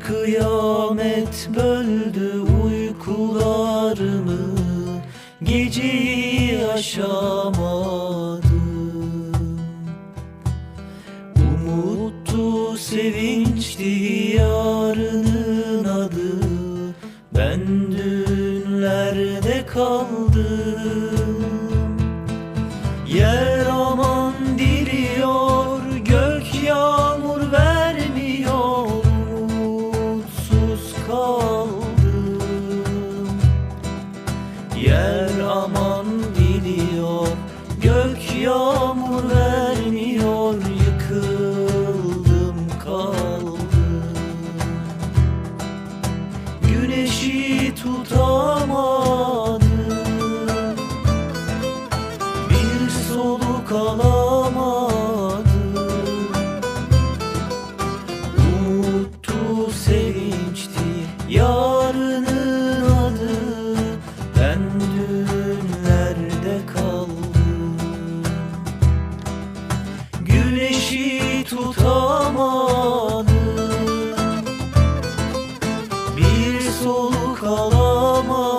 Kıyamet böldü uykularımı Geceyi aşamadım. Umuttu sevinçti yarının adı Ben dünlerde kaldım. Yer aman diliyor Gök yağmur vermiyor yıkıldım kaldım. Güneşi tutamam Tutamadım. Bir soluk alamadım.